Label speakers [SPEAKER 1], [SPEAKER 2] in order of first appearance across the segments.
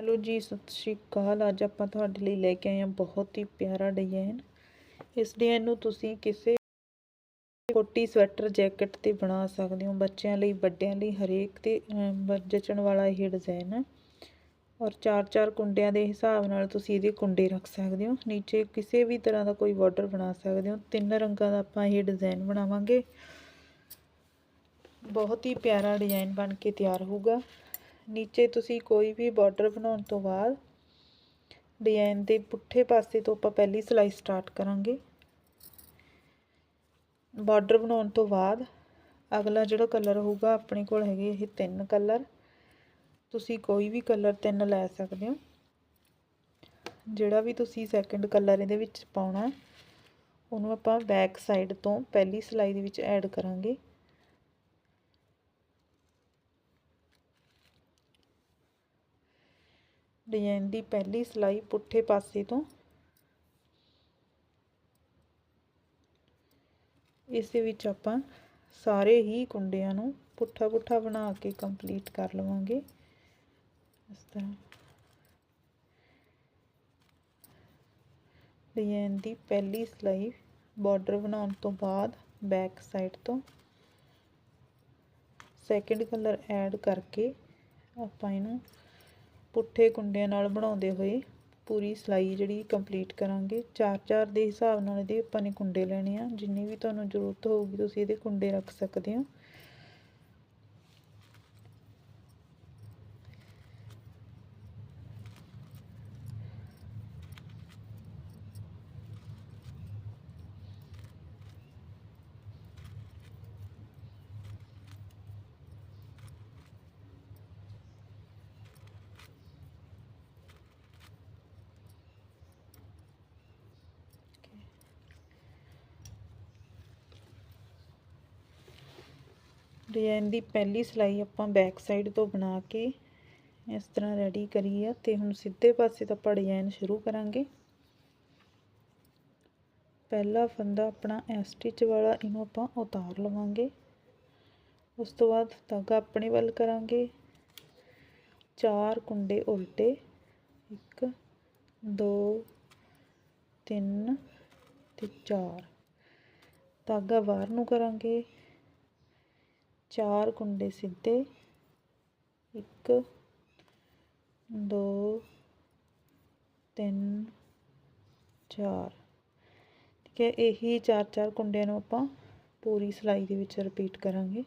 [SPEAKER 1] Hello ਜੀ, ਸਤਿ ਸ਼੍ਰੀ ਅਕਾਲ। ਅੱਜ ਆਪਾਂ ਤੁਹਾਡੇ ਲਈ ਲੈ ਕੇ ਆਏ ਹਾਂ ਬਹੁਤ ਹੀ ਪਿਆਰਾ ਡਿਜ਼ਾਈਨ। ਇਸ ਡਿਜ਼ਾਈਨ ਨੂੰ ਤੁਸੀਂ ਕਿਸੇ ਕੋਟੀ ਸਵੈਟਰ, ਜੈਕਟ ਤੇ ਬਣਾ ਸਕਦੇ ਹੋ। ਬੱਚਿਆਂ ਲਈ, ਵੱਡਿਆਂ ਲਈ, ਹਰੇਕ ਤੇ ਜਚਣ ਵਾਲਾ ਇਹ ਡਿਜ਼ਾਈਨ ਹੈ। ਔਰ ਚਾਰ ਚਾਰ ਕੁੰਡਿਆਂ ਦੇ ਹਿਸਾਬ ਨਾਲ ਤੁਸੀਂ ਇਹਦੇ ਕੁੰਡੇ ਰੱਖ ਸਕਦੇ ਹੋ। ਨੀਚੇ ਕਿਸੇ ਵੀ ਤਰ੍ਹਾਂ ਦਾ ਕੋਈ ਬਾਰਡਰ ਬਣਾ ਸਕਦੇ ਹੋ। ਤਿੰਨ ਰੰਗਾਂ ਦਾ ਆਪਾਂ ਇਹ ਡਿਜ਼ਾਈਨ ਬਣਾਵਾਂਗੇ। ਬਹੁਤ ਹੀ ਪਿਆਰਾ ਡਿਜ਼ਾਈਨ ਬਣ ਕੇ ਤਿਆਰ ਹੋਊਗਾ। ਨੀਚੇ ਤੁਸੀਂ ਕੋਈ ਵੀ ਬਾਰਡਰ ਬਣਾਉਣ ਤੋਂ ਬਾਅਦ ਡਿਜ਼ਾਈਨ ਦੇ ਪੁੱਠੇ ਪਾਸੇ ਤੋਂ ਆਪਾਂ ਪਹਿਲੀ ਸਿਲਾਈ ਸਟਾਰਟ ਕਰਾਂਗੇ। ਬਾਰਡਰ ਬਣਾਉਣ ਤੋਂ ਬਾਅਦ ਅਗਲਾ ਜਿਹੜਾ ਕਲਰ ਹੋਊਗਾ ਆਪਣੇ ਕੋਲ ਹੈਗੇ ਇਹ ਤਿੰਨ ਕਲਰ ਤੁਸੀਂ ਕੋਈ ਵੀ ਕਲਰ ਤਿੰਨ ਲੈ ਸਕਦੇ ਹੋ। ਜਿਹੜਾ ਵੀ ਤੁਸੀਂ ਸੈਕੰਡ ਕਲਰ ਇਹਦੇ ਵਿੱਚ ਪਾਉਣਾ ਉਹਨੂੰ ਆਪਾਂ ਬੈਕ ਸਾਈਡ ਤੋਂ ਪਹਿਲੀ ਸਿਲਾਈ ਦੇ ਵਿੱਚ ਐਡ ਕਰਾਂਗੇ। ਡਿਜ਼ਾਈਨ ਦੀ ਪਹਿਲੀ ਸਿਲਾਈ ਪੁੱਠੇ ਪਾਸੇ ਤੋਂ। ਇਸ ਦੇ ਵਿੱਚ ਆਪਾਂ ਸਾਰੇ ਹੀ ਕੁੰਡਿਆਂ ਨੂੰ ਪੁੱਠਾ ਪੁੱਠਾ ਬਣਾ ਕੇ ਕੰਪਲੀਟ ਕਰ ਲਵਾਂਗੇ। ਇਸ ਤਰ੍ਹਾਂ। ਡਿਜ਼ਾਈਨ ਦੀ ਪਹਿਲੀ ਸਿਲਾਈ ਬਾਰਡਰ ਬਣਾਉਣ ਤੋਂ ਬਾਅਦ ਬੈਕ ਸਾਈਡ ਤੋਂ। ਸੈਕੰਡ ਕਲਰ ਐਡ ਕਰਕੇ ਆਪਾਂ ਇਹਨੂੰ ਪੁੱਠੇ ਕੁੰਡਿਆਂ ਨਾਲ ਬਣਾਉਂਦੇ ਹੋਏ ਪੂਰੀ ਸਿਲਾਈ ਜਿਹੜੀ ਕੰਪਲੀਟ ਕਰਾਂਗੇ। ਚਾਰ ਚਾਰ ਦੇ ਹਿਸਾਬ ਨਾਲ ਇਹਦੇ ਆਪਾਂ ਨੇ ਕੁੰਡੇ ਲੈਣੇ ਆ। ਜਿੰਨੀ ਵੀ ਤੁਹਾਨੂੰ ਜ਼ਰੂਰਤ ਹੋਊਗੀ ਤੁਸੀਂ ਇਹਦੇ ਕੁੰਡੇ ਰੱਖ ਸਕਦੇ ਹੋ। ਡਿਜ਼ਾਈਨ ਦੀ ਪਹਿਲੀ ਸਿਲਾਈ ਆਪਾਂ ਬੈਕ ਸਾਈਡ ਤੋਂ ਬਣਾ ਕੇ ਇਸ ਤਰ੍ਹਾਂ ਰੈਡੀ ਕਰੀ ਆ ਤੇ ਹੁਣ ਸਿੱਧੇ ਪਾਸੇ ਤੋਂ ਆਪਾਂ ਡਿਜ਼ਾਈਨ ਸ਼ੁਰੂ ਕਰਾਂਗੇ। ਪਹਿਲਾ ਫੰਦਾ ਆਪਣਾ ਐ ਸਟਿਚ ਵਾਲਾ, ਇਹਨੂੰ ਆਪਾਂ ਉਤਾਰ ਲਵਾਂਗੇ। ਉਸ ਤੋਂ ਬਾਅਦ ਧਾਗਾ ਆਪਣੇ ਵੱਲ ਕਰਾਂਗੇ। ਚਾਰ ਕੁੰਡੇ ਉਲਟੇ 1 2 3 ਤੇ 4 ਧਾਗਾ ਬਾਹਰ ਨੂੰ ਕਰਾਂਗੇ। ਚਾਰ ਕੁੰਡੇ ਸਿੱਧੇ। ਇੱਕ, ਦੋ, ਤਿੰਨ, ਚਾਰ। ਠੀਕ ਹੈ, ਇਹੀ ਚਾਰ ਚਾਰ ਕੁੰਡਿਆਂ ਨੂੰ ਆਪਾਂ ਪੂਰੀ ਸਿਲਾਈ ਦੇ ਵਿੱਚ ਰਿਪੀਟ ਕਰਾਂਗੇ।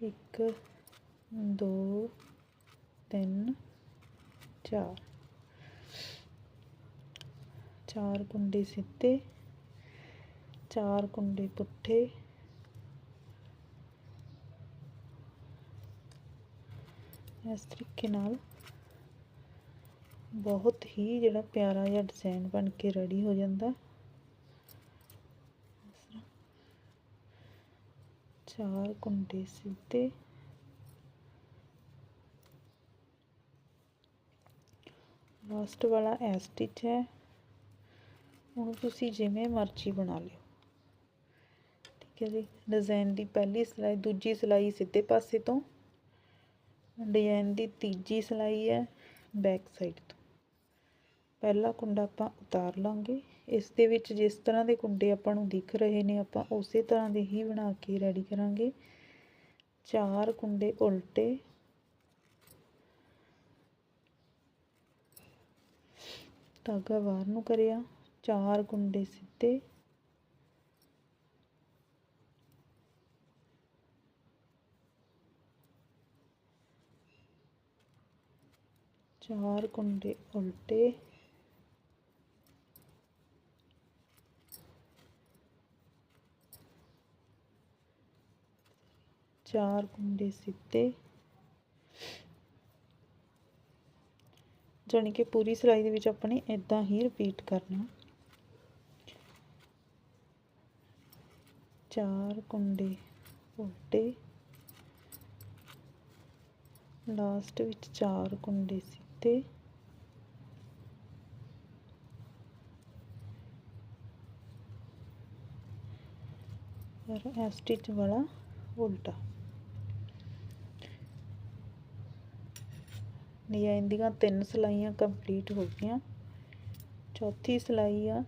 [SPEAKER 1] ਇੱਕ, ਦੋ, ਤਿੰਨ, ਚਾਰ। ਚਾਰ ਕੁੰਡੇ ਸਿੱਧੇ, ਚਾਰ ਕੁੰਡੇ ਪੁੱਠੇ। ਇਸ ਤਰੀਕੇ ਨਾਲ ਬਹੁਤ ਹੀ ਜਿਹੜਾ ਪਿਆਰਾ ਜਿਹਾ ਡਿਜ਼ਾਈਨ ਬਣ ਕੇ ਰੈਡੀ ਹੋ ਜਾਂਦਾ। ਚਾਰ ਕੁੰਡੇ ਸਿੱਧੇ। ਲਾਸਟ ਵਾਲਾ ਐ ਸਟਿਚ ਹੈ। ਹੁਣ ਤੁਸੀਂ ਜਿਵੇਂ ਮਰਜ਼ੀ ਬਣਾ ਲਿਓ। ਠੀਕ ਹੈ ਜੀ। ਡਿਜ਼ਾਈਨ ਦੀ ਪਹਿਲੀ ਸਿਲਾਈ ਦੂਜੀ ਸਿਲਾਈ ਸਿੱਧੇ ਪਾਸੇ ਤੋਂ। ਡਿਜ਼ਾਈਨ ਦੀ ਤੀਜੀ ਸਲਾਈ ਹੈ ਬੈਕ ਸਾਈਡ ਤੋਂ। ਪਹਿਲਾ ਕੁੰਡਾ ਆਪਾਂ ਉਤਾਰ ਲਾਂਗੇ। ਇਸ ਦੇ ਵਿੱਚ ਜਿਸ ਤਰ੍ਹਾਂ ਦੇ ਕੁੰਡੇ ਆਪਾਂ ਨੂੰ ਦਿਖ ਰਹੇ ਨੇ, ਆਪਾਂ ਉਸੇ ਤਰ੍ਹਾਂ ਦੇ ਹੀ ਬਣਾ ਕੇ ਰੈਡੀ ਕਰਾਂਗੇ। ਚਾਰ ਕੁੰਡੇ ਉਲਟੇ। ਧਾਗਾ ਬਾਹਰ ਨੂੰ ਕਰਿਆ। ਚਾਰ ਕੁੰਡੇ ਸਿੱਧੇ। ਚਾਰ ਕੁੰਡੇ ਉਲਟੇ। ਚਾਰ ਕੁੰਡੇ ਸਿੱਧੇ। ਜਾਨੀ ਕਿ ਪੂਰੀ ਸਿਲਾਈ ਦੇ ਵਿੱਚ ਆਪਣੇ ਇਦਾਂ ਹੀ ਰਿਪੀਟ ਕਰਨਾ। ਚਾਰ ਕੁੰਡੇ ਉਲਟੇ। ਲਾਸਟ ਵਿੱਚ ਚਾਰ ਕੁੰਡੇ ਸੀ ਤੇ ਇਹ ਸਟਿਚ ਵਾਲਾ ਉਲਟਾ। ਡਿਜ਼ਾਈਨ ਦੀਆਂ ਤਿੰਨ ਸਲਾਈਆਂ ਕੰਪਲੀਟ ਹੋ ਗਈਆਂ। ਚੌਥੀ ਸਲਾਈ ਆ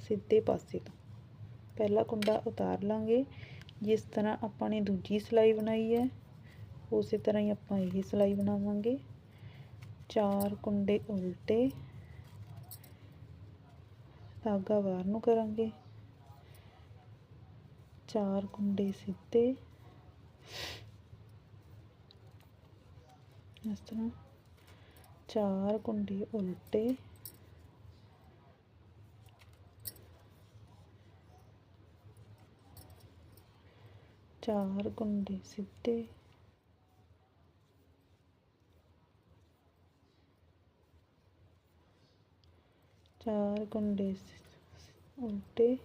[SPEAKER 1] ਸਿੱਧੇ ਪਾਸੇ ਤੋਂ। ਪਹਿਲਾ ਕੁੰਡਾ ਉਤਾਰ ਲਾਂਗੇ। ਜਿਸ ਤਰ੍ਹਾਂ ਆਪਾਂ ਨੇ ਦੂਜੀ ਸਲਾਈ ਬਣਾਈ ਹੈ, ਉਸੇ ਤਰ੍ਹਾਂ ਹੀ ਆਪਾਂ ਇਹ ਸਲਾਈ ਬਣਾਵਾਂਗੇ। ਚਾਰ ਕੁੰਡੇ ਉਲਟੇ। ਧਾਗਾ ਬਾਹਰ ਨੂੰ ਕਰਾਂਗੇ। ਚਾਰ ਕੁੰਡੇ ਸਿੱਧੇ। ਇਸ ਤਰ੍ਹਾਂ ਚਾਰ ਕੁੰਡੇ ਉਲਟੇ। ਚਾਰ ਕੁੰਡੇ ਸਿੱਧੇ। ਚਾਰ ਗੁੰਡੇ ਉਲਟੇ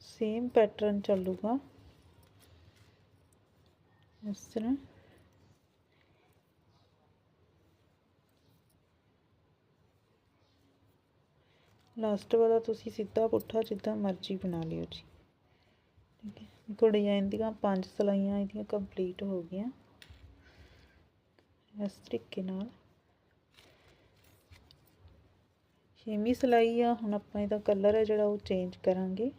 [SPEAKER 1] ਸੇਮ ਪੈਟਰਨ ਚੱਲੂਗਾ ਇਸ ਤਰ੍ਹਾਂ ਲਾਸਟ ਵਾਲਾ ਤੁਸੀਂ ਸਿੱਧਾ ਪੁੱਠਾ ਜਿੱਦਾਂ ਮਰਜ਼ੀ ਬਣਾ ਲਿਓ ਜੀ। ਠੀਕ ਹੈ। ਦੇਖੋ ਡਿਜ਼ਾਈਨ ਦੀਆਂ ਪੰਜ ਸਲਾਈਆਂ ਇਹਦੀਆਂ ਕੰਪਲੀਟ ਹੋ ਗਈਆਂ। ਇਸ ਤਰੀਕੇ ਨਾਲ। ਛੇਵੀਂ ਸਲਾਈ ਆ, ਹੁਣ ਆਪਾਂ ਇਹਦਾ ਕਲਰ ਹੈ ਜਿਹੜਾ ਉਹ ਚੇਂਜ ਕਰਾਂਗੇ।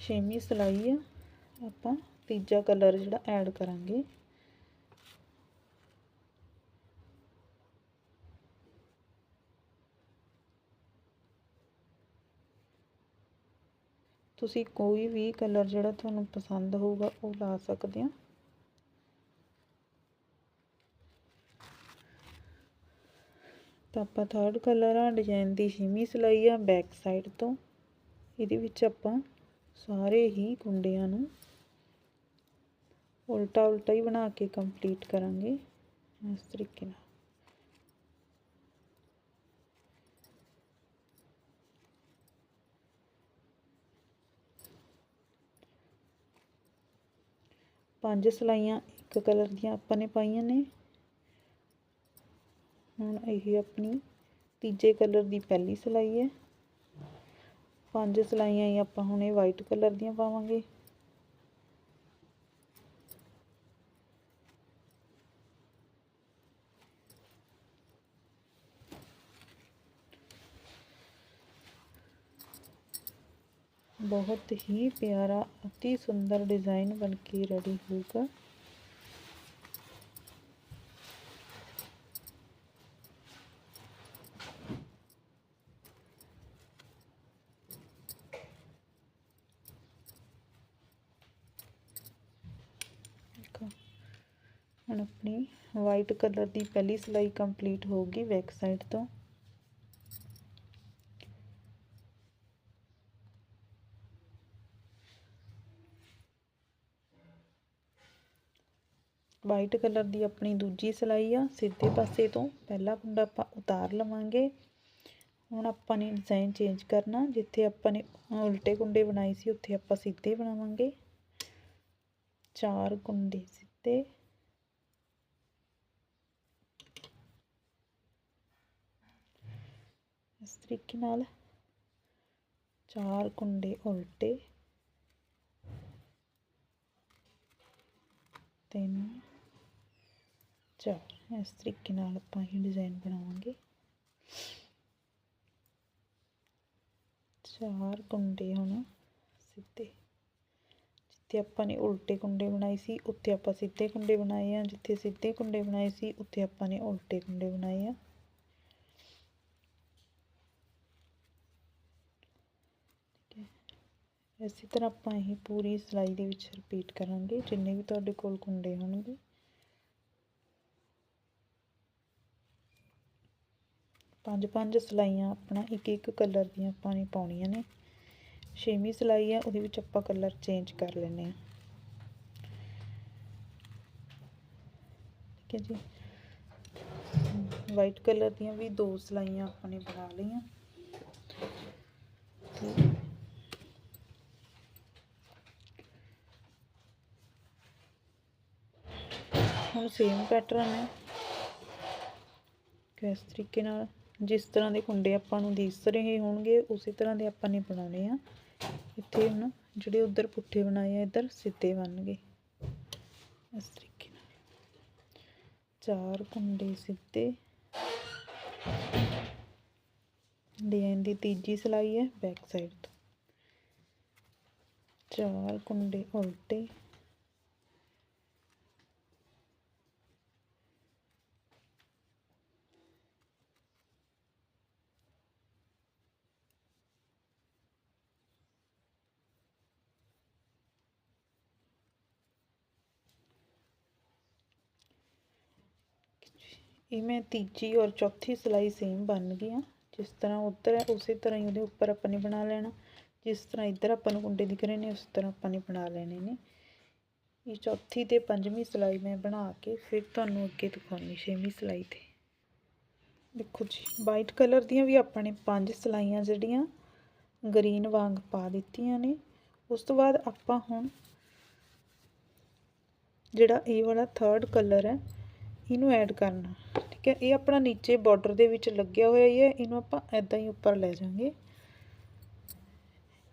[SPEAKER 1] ਛੇਵੀਂ ਸਲਾਈ ਆ, ਆਪਾਂ ਤੀਜਾ ਕਲਰ ਜਿਹੜਾ ਐਡ ਕਰਾਂਗੇ। ਤੁਸੀਂ ਕੋਈ ਵੀ ਕਲਰ ਜਿਹੜਾ ਤੁਹਾਨੂੰ ਪਸੰਦ ਹੋਊਗਾ, ਉਹ ਲਾ ਸਕਦੇ ਆ। ਤਾਂ ਆਪਾਂ ਥਰਡ ਕਲਰ ਆ ਡਿਜ਼ਾਈਨ ਦੀ ਛੇਵੀਂ ਸਿਲਾਈ ਆ ਬੈਕ ਸਾਈਡ ਤੋਂ। ਇਹਦੇ ਵਿੱਚ ਆਪਾਂ ਸਾਰੇ ਹੀ ਕੁੰਡਿਆਂ ਨੂੰ ਉਲਟਾ ਉਲਟਾ ਹੀ ਬਣਾ ਕੇ ਕੰਪਲੀਟ ਕਰਾਂਗੇ ਇਸ ਤਰੀਕੇ ਨਾਲ। ਪੰਜ ਸਲਾਈਆਂ ਇੱਕ ਕਲਰ ਦੀਆਂ ਆਪਾਂ ਨੇ ਪਾਈਆਂ ਨੇ। ਹੁਣ ਇਹ ਆਪਣੀ ਤੀਜੇ ਕਲਰ ਦੀ ਪਹਿਲੀ ਸਲਾਈ ਹੈ। ਪੰਜ ਸਲਾਈਆਂ ਹੀ ਆਪਾਂ ਹੁਣ ਇਹ ਵਾਈਟ ਕਲਰ ਦੀਆਂ ਪਾਵਾਂਗੇ। ਬਹੁਤ ਹੀ ਪਿਆਰਾ, ਅਤੀ ਸੁੰਦਰ ਡਿਜ਼ਾਈਨ ਬਣ ਕੇ ਰੈਡੀ ਹੋਊਗਾ ਦੇਖੋ ਹੁਣ ਆਪਣੀ ਵਾਈਟ ਕਲਰ ਦੀ ਪਹਿਲੀ ਸਿਲਾਈ ਕੰਪਲੀਟ ਹੋ ਗਈ ਬੈਕ ਸਾਈਡ ਤੋਂ। ਵਾਈਟ ਕਲਰ ਦੀ ਆਪਣੀ ਦੂਜੀ ਸਿਲਾਈ ਆ, ਸਿੱਧੇ ਪਾਸੇ ਤੋਂ ਪਹਿਲਾ ਕੁੰਡਾ ਆਪਾਂ ਉਤਾਰ ਲਵਾਂਗੇ। ਹੁਣ ਆਪਾਂ ਨੇ ਡਿਜ਼ਾਈਨ ਚੇਂਜ ਕਰਨਾ, ਜਿੱਥੇ ਆਪਾਂ ਨੇ ਉਲਟੇ ਕੁੰਡੇ ਬਣਾਏ ਸੀ, ਉੱਥੇ ਆਪਾਂ ਸਿੱਧੇ ਬਣਾਵਾਂਗੇ। ਚਾਰ ਕੁੰਡੇ ਸਿੱਧੇ। ਇਸ ਤਰੀਕੇ ਨਾਲ ਚਾਰ ਕੁੰਡੇ ਉਲਟੇ, ਤਿੰਨ, ਚਾਰ। ਇਸ ਤਰੀਕੇ ਨਾਲ ਆਪਾਂ ਇਹ ਡਿਜ਼ਾਈਨ ਬਣਾਵਾਂਗੇ। ਚਾਰ ਕੁੰਡੇ ਹੁਣ ਸਿੱਧੇ। ਜਿੱਥੇ ਆਪਾਂ ਨੇ ਉਲਟੇ ਕੁੰਡੇ ਬਣਾਏ ਸੀ, ਉੱਥੇ ਆਪਾਂ ਸਿੱਧੇ ਕੁੰਡੇ ਬਣਾਏ ਆ। ਜਿੱਥੇ ਸਿੱਧੇ ਕੁੰਡੇ ਬਣਾਏ ਸੀ, ਉੱਥੇ ਆਪਾਂ ਨੇ ਉਲਟੇ ਕੁੰਡੇ ਬਣਾਏ ਆ ਠੀਕ ਹੈ ਇਸੇ ਤਰ੍ਹਾਂ ਆਪਾਂ ਇਹ ਪੂਰੀ ਸਿਲਾਈ ਦੇ ਵਿੱਚ ਰਿਪੀਟ ਕਰਾਂਗੇ, ਜਿੰਨੇ ਵੀ ਤੁਹਾਡੇ ਕੋਲ ਕੁੰਡੇ ਹੋਣਗੇ। ਪੰਜ ਪੰਜ ਸਿਲਾਈਆਂ ਆਪਣਾ ਇੱਕ ਇੱਕ ਕਲਰ ਦੀਆਂ ਆਪਾਂ ਨੇ ਪਾਉਣੀਆਂ ਨੇ। ਛੇਵੀਂ ਸਿਲਾਈ ਆ, ਉਹਦੇ ਵਿੱਚ ਆਪਾਂ ਕਲਰ ਚੇਂਜ ਕਰ ਲੈਨੇ ਆ ਠੀਕ ਹੈ ਜੀ। ਵਾਈਟ ਕਲਰ ਦੀਆਂ ਵੀ ਦੋ ਸਿਲਾਈਆਂ ਆਪਾਂ ਨੇ ਬਣਾ ਲਈਆਂ। ਹੁਣ ਸੇਮ ਪੈਟਰਨ ਹੈ। ਇਸ ਤਰੀਕੇ ਨਾਲ ਜਿਸ ਤਰ੍ਹਾਂ ਦੇ ਕੁੰਡੇ ਆਪਾਂ ਨੂੰ ਦਿਸ ਰਹੇ ਹੋਣਗੇ, ਉਸੇ ਤਰ੍ਹਾਂ ਦੇ ਆਪਾਂ ਨੇ ਬਣਾਉਣੇ ਆ। ਇੱਥੇ ਹੁਣ ਜਿਹੜੇ ਉਧਰ ਪੁੱਠੇ ਬਣਾਏ ਆ, ਇੱਧਰ ਸਿੱਧੇ ਬਣ ਇਸ ਤਰੀਕੇ ਨਾਲ। ਚਾਰ ਕੁੰਡੇ ਸਿੱਧੇ। ਡਿਜ਼ਾਈਨ ਦੀ ਤੀਜੀ ਸਿਲਾਈ ਹੈ ਬੈਕ ਸਾਈਡ ਤੋਂ। ਚਾਰ ਕੁੰਡੇ ਉਲਟੇ। ਇਹ ਮੈਂ ਤੀਜੀ ਔਰ ਚੌਥੀ ਸਿਲਾਈ ਸੇਮ ਬਣ ਗਈਆਂ। ਜਿਸ ਤਰ੍ਹਾਂ ਉੱਧਰ ਹੈ, ਉਸੇ ਤਰ੍ਹਾਂ ਹੀ ਉਹਦੇ ਉੱਪਰ ਆਪਾਂ ਨੇ ਬਣਾ ਲੈਣਾ। ਜਿਸ ਤਰ੍ਹਾਂ ਇੱਧਰ ਆਪਾਂ ਨੂੰ ਕੁੰਡੇ ਦਿਖ ਰਹੇ ਨੇ, ਉਸ ਤਰ੍ਹਾਂ ਆਪਾਂ ਨੇ ਬਣਾ ਲੈਣੇ ਨੇ। ਇਹ ਚੌਥੀ ਤੇ ਪੰਜਵੀਂ ਸਿਲਾਈ ਮੈਂ ਬਣਾ ਕੇ ਫਿਰ ਤੁਹਾਨੂੰ ਅੱਗੇ ਦਿਖਾਉਣੀ ਛੇਵੀਂ ਸਿਲਾਈ ਤੇ। ਦੇਖੋ ਜੀ ਵਾਈਟ ਕਲਰ ਦੀਆਂ ਵੀ ਆਪਾਂ ਨੇ ਪੰਜ ਸਿਲਾਈਆਂ ਜਿਹੜੀਆਂ ਗ੍ਰੀਨ ਵਾਂਗ ਪਾ ਦਿੱਤੀਆਂ ਨੇ। ਉਸ ਤੋਂ ਬਾਅਦ ਆਪਾਂ ਹੁਣ ਜਿਹੜਾ ਇਹ ਵਾਲਾ ਥਰਡ ਕਲਰ ਹੈ ਇਹਨੂੰ ਐਡ ਕਰਨਾ। ਠੀਕ ਹੈ, ਇਹ ਆਪਣਾ ਨੀਚੇ ਬਾਰਡਰ ਦੇ ਵਿੱਚ ਲੱਗਿਆ ਹੋਇਆ ਹੀ ਹੈ, ਇਹਨੂੰ ਆਪਾਂ ਐਦਾਂ ਹੀ ਉੱਪਰ ਲੈ ਜਾਾਂਗੇ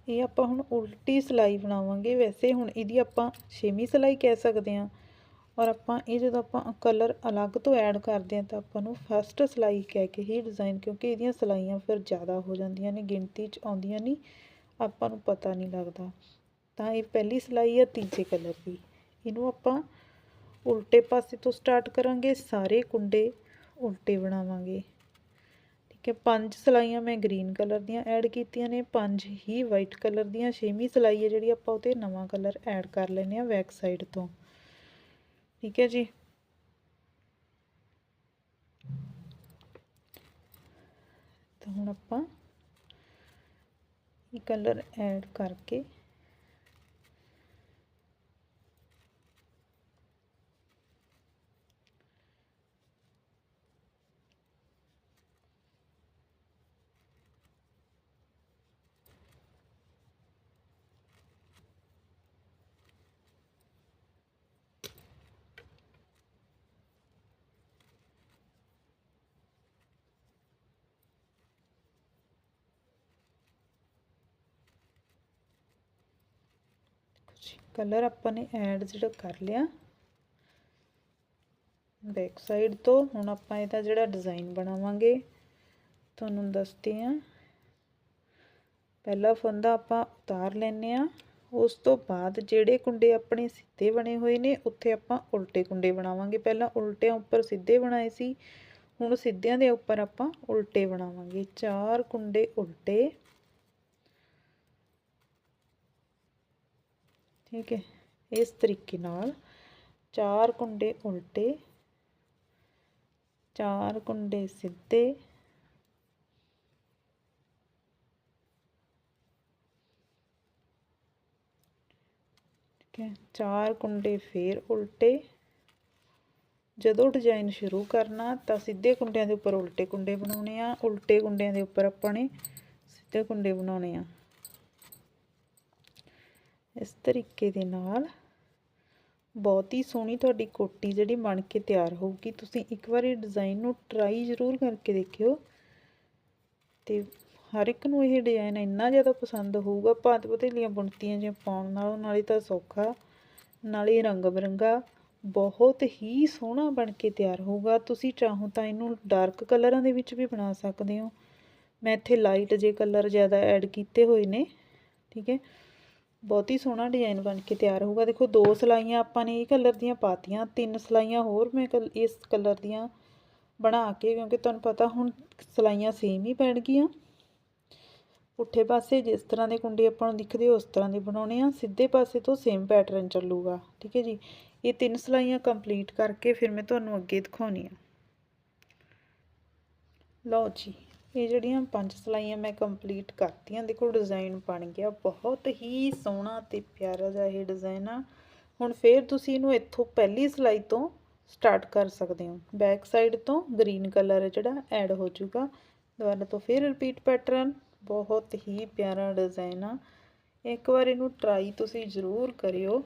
[SPEAKER 1] ਇਹ ਆਪਾਂ ਹੁਣ ਉਲਟੀ ਸਿਲਾਈ ਬਣਾਵਾਂਗੇ। ਵੈਸੇ ਹੁਣ ਇਹਦੀ ਆਪਾਂ ਛੇਵੀਂ ਸਿਲਾਈ ਕਹਿ ਸਕਦੇ ਹਾਂ। ਔਰ ਆਪਾਂ ਇਹ ਜਦੋਂ ਆਪਾਂ ਕਲਰ ਅਲੱਗ ਤੋਂ ਐਡ ਕਰਦੇ ਹਾਂ ਤਾਂ ਆਪਾਂ ਨੂੰ ਫਸਟ ਸਿਲਾਈ ਕਹਿ ਕੇ ਹੀ ਡਿਜ਼ਾਈਨ ਕਿਉਂਕਿ ਇਹਦੀਆਂ ਸਿਲਾਈਆਂ ਫਿਰ ਜ਼ਿਆਦਾ ਹੋ ਜਾਂਦੀਆਂ ਨੇ, ਗਿਣਤੀ 'ਚ ਆਉਂਦੀਆਂ ਨਹੀਂ, ਆਪਾਂ ਨੂੰ ਪਤਾ ਨਹੀਂ ਲੱਗਦਾ। ਤਾਂ ਇਹ ਪਹਿਲੀ ਸਿਲਾਈ ਹੈ ਤੀਜੇ ਕਲਰ ਦੀ। ਇਹਨੂੰ ਆਪਾਂ ਉਲਟੇ ਪਾਸੇ ਤੋਂ ਸਟਾਰਟ ਕਰਾਂਗੇ, ਸਾਰੇ ਕੁੰਡੇ ਉਲਟੇ ਬਣਾਵਾਂਗੇ। ਠੀਕ ਹੈ, ਪੰਜ ਸਲਾਈਆਂ ਮੈਂ ਗ੍ਰੀਨ ਕਲਰ ਦੀਆਂ ਐਡ ਕੀਤੀਆਂ ਨੇ, ਪੰਜ ਹੀ ਵਾਈਟ ਕਲਰ ਦੀਆਂ, ਛੇਵੀਂ ਸਲਾਈ ਹੈ ਜਿਹੜੀ ਆਪਾਂ ਉਤੇ ਨਵਾਂ ਕਲਰ ਐਡ ਕਰ ਲੈਨੇ ਆ ਬੈਕ ਸਾਈਡ ਤੋਂ। ਠੀਕ ਹੈ ਜੀ। ਤਾਂ ਹੁਣ ਆਪਾਂ ਇਹ ਕਲਰ ਐਡ ਕਰਕੇ ਕਲਰ ਆਪਾਂ ਨੇ ਐਡ ਜਿਹੜਾ ਕਰ ਲਿਆ ਬੈਕ ਸਾਈਡ ਤੋਂ, ਹੁਣ ਆਪਾਂ ਇਹਦਾ ਜਿਹੜਾ ਡਿਜ਼ਾਈਨ ਬਣਾਵਾਂਗੇ, ਤੁਹਾਨੂੰ ਦੱਸਦੇ ਆ ਪਹਿਲਾ ਫੰਦਾ ਆਪਾਂ ਉਤਾਰ ਲੈਨੇ ਆ ਉਸ ਤੋਂ ਬਾਅਦ ਜਿਹੜੇ ਕੁੰਡੇ ਆਪਣੇ ਸਿੱਧੇ ਬਣੇ ਹੋਏ ਨੇ, ਉੱਥੇ ਆਪਾਂ ਉਲਟੇ ਕੁੰਡੇ ਬਣਾਵਾਂਗੇ। ਪਹਿਲਾਂ ਉਲਟਿਆਂ ਉੱਪਰ ਸਿੱਧੇ ਬਣਾਏ ਸੀ, ਹੁਣ ਸਿੱਧਿਆਂ ਦੇ ਉੱਪਰ ਆਪਾਂ ਉਲਟੇ ਬਣਾਵਾਂਗੇ। ਚਾਰ ਕੁੰਡੇ ਉਲਟੇ। ਠੀਕ ਹੈ, ਇਸ ਤਰੀਕੇ ਨਾਲ ਚਾਰ ਕੁੰਡੇ ਉਲਟੇ, ਚਾਰ ਕੁੰਡੇ ਸਿੱਧੇ, ਠੀਕ ਹੈ, ਚਾਰ ਕੁੰਡੇ ਫੇਰ ਉਲਟੇ। ਜਦੋਂ ਡਿਜ਼ਾਈਨ ਸ਼ੁਰੂ ਕਰਨਾ ਤਾਂ ਸਿੱਧੇ ਕੁੰਡਿਆਂ ਦੇ ਉੱਪਰ ਉਲਟੇ ਕੁੰਡੇ ਬਣਾਉਣੇ ਆ, ਉਲਟੇ ਕੁੰਡਿਆਂ ਦੇ ਉੱਪਰ ਆਪਾਂ ਨੇ ਸਿੱਧੇ ਕੁੰਡੇ ਬਣਾਉਣੇ ਆ। ਇਸ ਤਰੀਕੇ ਦੇ ਨਾਲ ਬਹੁਤ ਹੀ ਸੋਹਣੀ ਤੁਹਾਡੀ ਕੋਟੀ ਜਿਹੜੀ ਬਣ ਕੇ ਤਿਆਰ ਹੋਊਗੀ। ਤੁਸੀਂ ਇੱਕ ਵਾਰੀ ਡਿਜ਼ਾਈਨ ਨੂੰ ਟਰਾਈ ਜ਼ਰੂਰ ਕਰਕੇ ਦੇਖਿਓ ਤੇ ਹਰ ਇੱਕ ਨੂੰ ਇਹ ਡਿਜ਼ਾਈਨ ਇੰਨਾ ਜ਼ਿਆਦਾ ਪਸੰਦ ਹੋਊਗਾ, ਭਾਂਤ ਬਥੇਲੀਆਂ ਬੁਣਤੀਆਂ ਜਿਹਾ ਪਾਉਣ ਨਾਲੋਂ ਨਾਲੇ ਤਾਂ ਸੌਖਾ, ਨਾਲੇ ਰੰਗ ਬਰੰਗਾ ਬਹੁਤ ਹੀ ਸੋਹਣਾ ਬਣ ਕੇ ਤਿਆਰ ਹੋਊਗਾ। ਤੁਸੀਂ ਚਾਹੋ ਤਾਂ ਇਹਨੂੰ ਡਾਰਕ ਕਲਰਾਂ ਦੇ ਵਿੱਚ ਵੀ ਬਣਾ ਸਕਦੇ ਹੋ। ਮੈਂ ਇੱਥੇ ਲਾਈਟ ਜੇ ਕਲਰ ਜ਼ਿਆਦਾ ਐਡ ਕੀਤੇ ਹੋਏ ਨੇ, ਠੀਕ ਹੈ। ਬਹੁਤ ਹੀ ਸੋਹਣਾ ਡਿਜ਼ਾਈਨ ਬਣ ਕੇ ਤਿਆਰ ਹੋਊਗਾ। ਦੇਖੋ, ਦੋ ਸਲਾਈਆਂ ਆਪਾਂ ਨੇ, ਇਹ ਕਲਰ ਦੀਆਂ ਪਾਤੀਆਂ, ਤਿੰਨ ਸਲਾਈਆਂ ਹੋਰ ਮੈਂ ਇਸ ਕਲਰ ਦੀਆਂ ਬਣਾ ਕੇ, ਕਿਉਂਕਿ ਤੁਹਾਨੂੰ ਪਤਾ ਹੁਣ ਸਲਾਈਆਂ ਸੇਮ ਹੀ ਪੈਣ ਗਈਆਂ ਪੁੱਠੇ ਪਾਸੇ ਜਿਸ ਤਰ੍ਹਾਂ ਦੇ ਕੁੰਡੇ ਆਪਾਂ ਨੂੰ ਦਿਖਦੇ, ਉਸ ਤਰ੍ਹਾਂ ਦੇ ਬਣਾਉਣੇ ਆ। ਸਿੱਧੇ ਪਾਸੇ ਤੋਂ ਸੇਮ ਪੈਟਰਨ ਚੱਲੂਗਾ, ਠੀਕ ਹੈ ਜੀ? ਇਹ ਤਿੰਨ ਸਲਾਈਆਂ ਕੰਪਲੀਟ ਕਰਕੇ ਫਿਰ ਮੈਂ ਤੁਹਾਨੂੰ ਅੱਗੇ ਦਿਖਾਉਣੀ ਆ। ਲਓ ਜੀ ਇਹ ਜਿਹੜੀਆਂ ਪੰਜ ਸਲਾਈਆਂ ਮੈਂ ਕੰਪਲੀਟ ਕਰਤੀਆਂ, ਦੇਖੋ ਡਿਜ਼ਾਈਨ ਬਣ ਗਿਆ, ਬਹੁਤ ਹੀ ਸੋਹਣਾ ਤੇ ਪਿਆਰਾ ਜਿਹਾ ਇਹ ਡਿਜ਼ਾਈਨ ਆ। ਹੁਣ ਫੇਰ ਤੁਸੀਂ ਇਹਨੂੰ ਇੱਥੋਂ ਪਹਿਲੀ ਸਲਾਈ ਤੋਂ ਸਟਾਰਟ ਕਰ ਸਕਦੇ ਹੋ। ਬੈਕ ਸਾਈਡ ਤੋਂ ਗ੍ਰੀਨ ਕਲਰ ਜਿਹੜਾ ਐਡ ਹੋ ਜਾਊਗਾ। ਦੁਬਾਰਾ ਤੋਂ ਫੇਰ ਰਿਪੀਟ ਪੈਟਰਨ ਬਹੁਤ ਹੀ ਪਿਆਰਾ ਡਿਜ਼ਾਈਨ ਆ। ਇੱਕ ਵਾਰ ਇਹਨੂੰ ਟਰਾਈ ਤੁਸੀਂ ਜ਼ਰੂਰ ਕਰਿਓ।